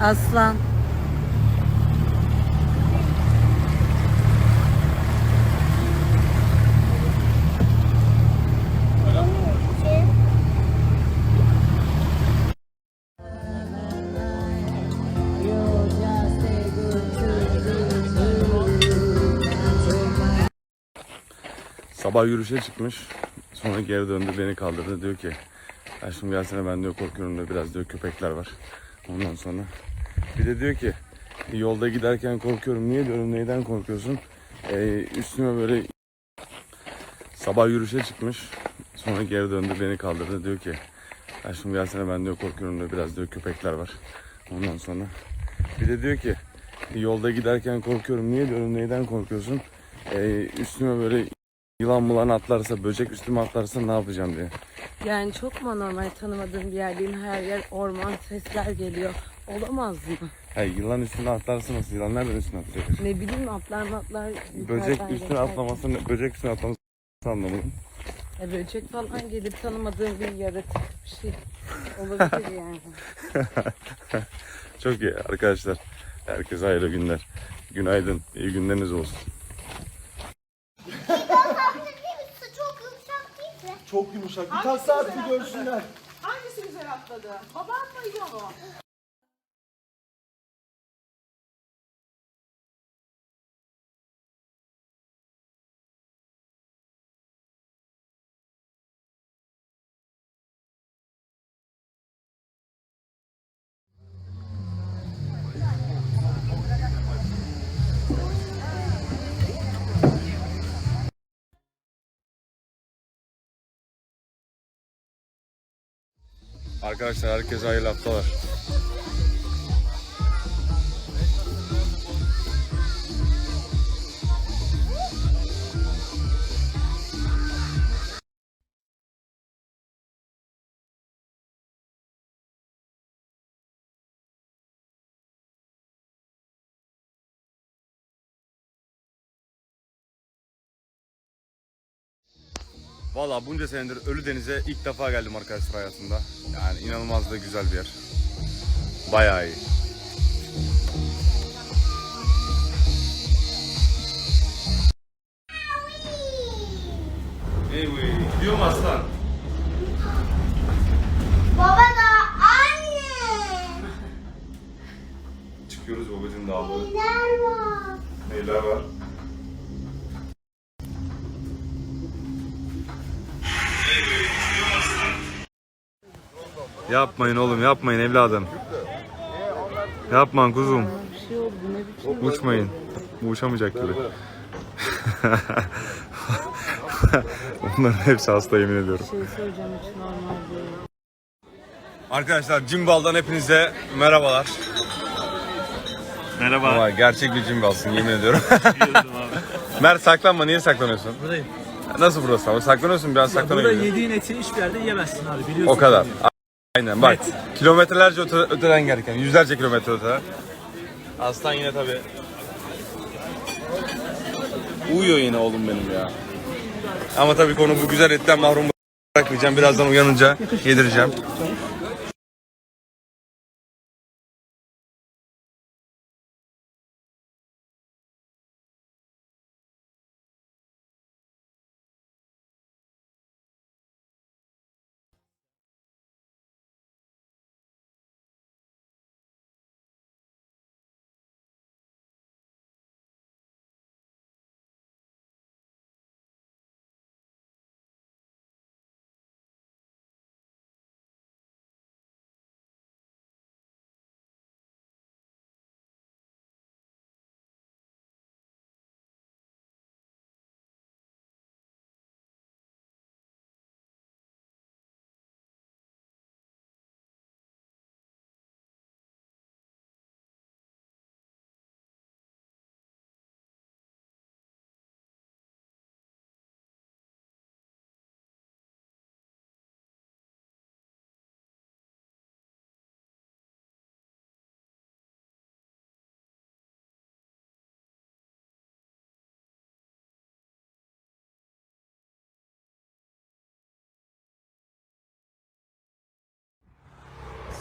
Aslan. Sabah yürüyüşe çıkmış. Sonra geri döndü beni kaldırdı. Diyor ki aşkım gelsene ben diyor korkuyorum diyor. Biraz diyor köpekler var. Ondan sonra bir de diyor ki yolda giderken korkuyorum. Niye diyorum neyden korkuyorsun? Ee, üstüme böyle sabah yürüyüşe çıkmış. Sonra geri döndü beni kaldırdı. Diyor ki aşkım gelsene ben diyor korkuyorum diyor. Biraz diyor köpekler var. Ondan sonra bir de diyor ki yolda giderken korkuyorum. Niye diyorum neyden korkuyorsun? Ee, üstüme böyle Yılan mulan atlarsa, böcek üstüme atlarsa ne yapacağım diye. Yani çok mu normal tanımadığım bir yerdeyim. Her yer orman sesler geliyor. Olamaz mı? Hey, yılan üstüne atlarsa nasıl? Yılan nereden üstüne atlayacak? Ne bileyim atlar matlar. Böcek yukarıdan üstüne geçer. atlaması, ne- böcek üstüne atlaması anlamadım. E, böcek falan gelip tanımadığım bir yaratık bir şey olabilir yani. Çok iyi arkadaşlar. Herkese hayırlı günler. Günaydın, iyi günleriniz olsun. Çok yumuşak değil mi? Çok yumuşak. Bir at bir görsünler. Hangisi güzel atladı? Babam mıydı o? Arkadaşlar herkese hayırlı haftalar. Valla bunca senedir Ölü Deniz'e ilk defa geldim arkadaşlar hayatımda. Yani inanılmaz da güzel bir yer. Bayağı iyi. Anyway, gidiyor mu aslan? Baba da anne. Çıkıyoruz babacığım dağlı. Neler var? Neler var? Yapmayın oğlum yapmayın evladım. Yapmayın kuzum. Bir şey oldu ne biçim. Uçmayın. Bu uçamayacak gibi. Onların hepsi hasta yemin ediyorum. Bir şey söyleyeceğim hiç normal değil. Arkadaşlar Cimbal'dan hepinize merhabalar. Merhaba. Ama gerçek bir Cimbal'sın yemin ediyorum. Mert saklanma niye saklanıyorsun? Buradayım. Nasıl burası ama saklanıyorsun biraz Burada saklanıyorsun. yediğin eti hiçbir yerde yiyemezsin abi biliyorsun. O kadar. Aynen bak. Evet. Kilometrelerce öte, öteden gelirken yüzlerce kilometre öteden. Aslan yine tabi. Uyuyor yine oğlum benim ya. Ama tabii konu bu güzel etten mahrum bırakmayacağım. Birazdan uyanınca yedireceğim.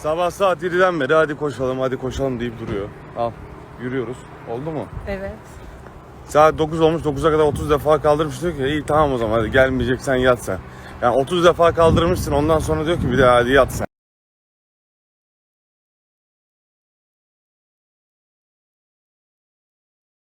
Sabah saat 7'den beri hadi koşalım hadi koşalım deyip duruyor. Al yürüyoruz. Oldu mu? Evet. Saat 9 olmuş 9'a kadar 30 defa kaldırmış diyor ki iyi tamam o zaman hadi gelmeyeceksen yat sen. Yani 30 defa kaldırmışsın ondan sonra diyor ki bir de hadi yat sen.